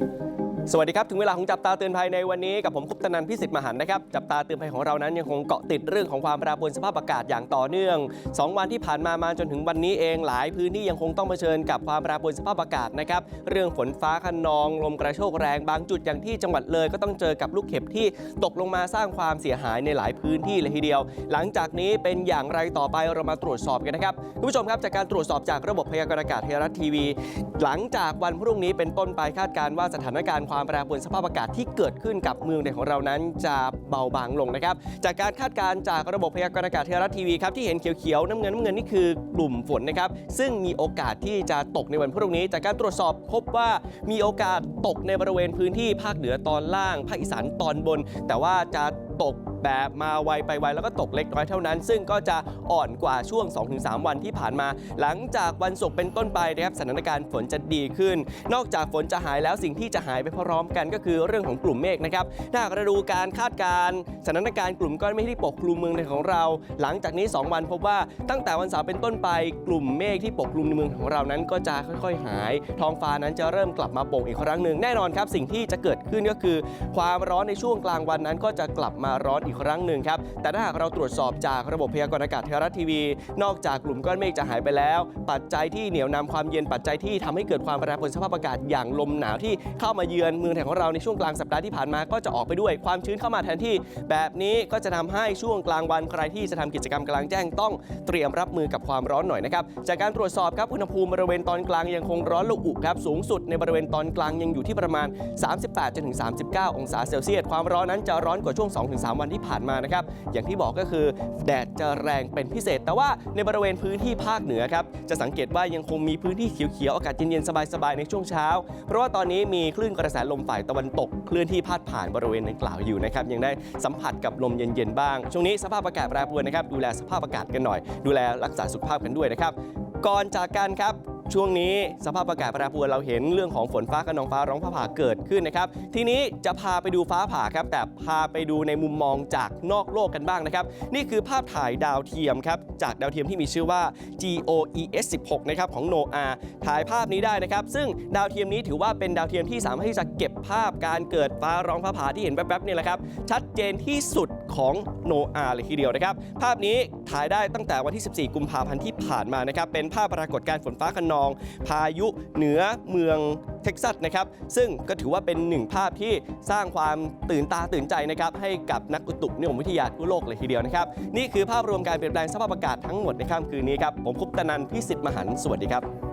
Thank you. สวัสดีครับ ถึงเวลาของจับตาเตือนภัยในวันนี้กับผมคุปตนันพิสิทธิ์มหันนะครับ จับตาเตือนภัยของเรานั้นยังคงเกาะติดเรื่องของความแปรปรวนสภาพอากาศอย่างต่อเนื่อง 2 วันที่ผ่านมามาจนถึงวันนี้เองหลายพื้นที่ยังคงต้องเผชิญกับความแปรปรวนสภาพอากาศนะครับเรื่องฝนฟ้าคะนอง ลมกระโชกแรงบางจุดอย่างที่จังหวัดเลย ก็ต้องเจอกับลูกเห็บที่ตกลงมาสร้างความเสียหายในหลายพื้นที่เลยทีเดียว หลังจากนี้เป็นอย่างไรต่อไปเรามาตรวจสอบกันนะครับคุณผู้ชมครับจากการตรวจสอบจากระบบพยากรณ์อากาศไทยรัฐทีวี หลังจากวันพรุ่งนี้เป็นต้นไปคาดการณ์ว่าสถานการณ์ความแปรปรวนสภาพอากาศที่เกิดขึ้นกับเมืองในของเรานั้นจะเบาบางลงนะครับ จากการคาดการณ์จากระบบพยากรณ์อากาศไทยรัฐทีวีครับที่เห็นเขียวๆน้ำเงินน้ำเงินนี่คือกลุ่มฝนนะครับซึ่งมีโอกาสที่จะตกในวันพรุ่งนี้ จากการตรวจสอบพบว่ามีโอกาสตกในบริเวณพื้นที่ภาคเหนือตอนล่าง ภาคอีสานตอนบน แต่ว่าจะตก แบบมาไวไปไวแล้วก็ตกเล็กน้อยเท่านั้น ซึ่งก็จะอ่อนกว่าช่วง 2-3 วันที่ผ่านมา หลังจากวันศุกร์เป็นต้นไปนะครับสถานการณ์ฝนจะดีขึ้น นอกจากฝนจะหายแล้วสิ่งที่จะหายไปพร้อมกันก็คือเรื่องของกลุ่มเมฆนะครับถ้าหากเราดูการคาดการณ์สถานการณ์กลุ่มก้อนเมฆที่ปกคลุมเมืองในของเรา หลังจากนี้ 2 วันพบว่าตั้งแต่วันเสาร์เป็นต้นไปกลุ่มเมฆที่ปกคลุมในเมืองของเรานั้นก็จะค่อยๆ หาย ท้องฟ้านั้นจะเริ่มกลับมาโปร่งอีกครั้งหนึ่งแน่นอนครับ สิ่งที่จะเกิดขึ้นก็คือ ความร้อนในช่วงกลางวันนั้นก็จะกลับมาร้อนอีกครั้งหนึ่งครับแต่ถ้าหากเราตรวจสอบจากระบบพยากรณ์อากาศไทยรัฐทีวี นอกจากกลุ่มก้อนเมฆจะหายไปแล้ว ปัจจัยที่เหนี่ยวนำความเย็นปัจจัยที่ทำให้เกิดความแปรปรวนสภาพอากาศอย่างลมหนาวที่เข้ามาเยือนเมืองไทยของเราในช่วงกลางสัปดาห์ที่ผ่านมาก็จะออกไปด้วยความชื้นเข้ามาแทนที่ แบบนี้ก็จะทำให้ช่วงกลางวันใครที่จะทำกิจกรรมกลางแจ้งต้องเตรียมรับมือกับความร้อนหน่อยนะครับจากการตรวจสอบครับอุณหภูมิบริเวณตอนกลางยังคงร้อนละอุครับสูงสุดในบริเวณตอนกลางยังอยู่ที่ประมาณ 38-39 องศาเซลเซียสความร้อนนั้นจะร้อนกว่าช่วง 2-3 วันที่ผ่านมานะครับอย่างที่บอกก็คือแดดจะแรงเป็นพิเศษ แต่ว่าในบริเวณพื้นที่ภาคเหนือครับจะสังเกตว่ายังคงมีพื้นที่เขียวๆอากาศเย็นๆสบายๆในช่วงเช้า เพราะว่าตอนนี้มีคลื่นกระแสลมฝ่ายตะวันตกเคลื่อนที่พาดผ่านบริเวณดังกล่าวอยู่นะครับยังได้สัมผัสกับลมเย็นๆบ้าง ช่วงนี้สภาพอากาศแปรปรวนนะครับดูแลสภาพอากาศกันหน่อย ดูแลรักษาสุขภาพกันด้วยนะครับก่อนจากกันครับ ช่วงนี้สภาพอากาศแปรปรวนเราเห็นเรื่องของฝนฟ้าขนองฟ้าร้องฟ้าผ่าเกิดขึ้นนะครับ ทีนี้จะพาไปดูฟ้าผ่าครับ แต่พาไปดูในมุมมองจากนอกโลกกันบ้างนะครับ นี่คือภาพถ่ายดาวเทียมครับ จากดาวเทียมที่มีชื่อว่า GOES 16นะครับของ NOAA ถ่ายภาพนี้ได้นะครับ ซึ่งดาวเทียมนี้ถือว่าเป็นดาวเทียมที่สามารถที่จะเก็บภาพการเกิดฟ้าร้องฟ้าผ่าที่เห็นแป๊บๆนี่แหละครับชัดเจนที่สุด ของ NOAA เลยทีเดียวนะครับ ภาพนี้ถ่ายได้ตั้งแต่วันที่ 14 กุมภาพันธ์ที่ผ่านมานะครับ เป็นภาพปรากฏการณ์ฝนฟ้าคะนอง พายุเหนือเมืองเท็กซัสนะครับ ซึ่งก็ถือว่าเป็นหนึ่งภาพที่สร้างความตื่นตาตื่นใจนะครับให้กับนักอุตุนิยมวิทยาทั่วโลกเลยทีเดียวนะครับ นี่คือภาพรวมการเปลี่ยนแปลงสภาพอากาศทั้งหมดในค่ำคืนนี้ครับ ผมคุปตนันพิสิทธิ์มหันต์สวัสดีครับ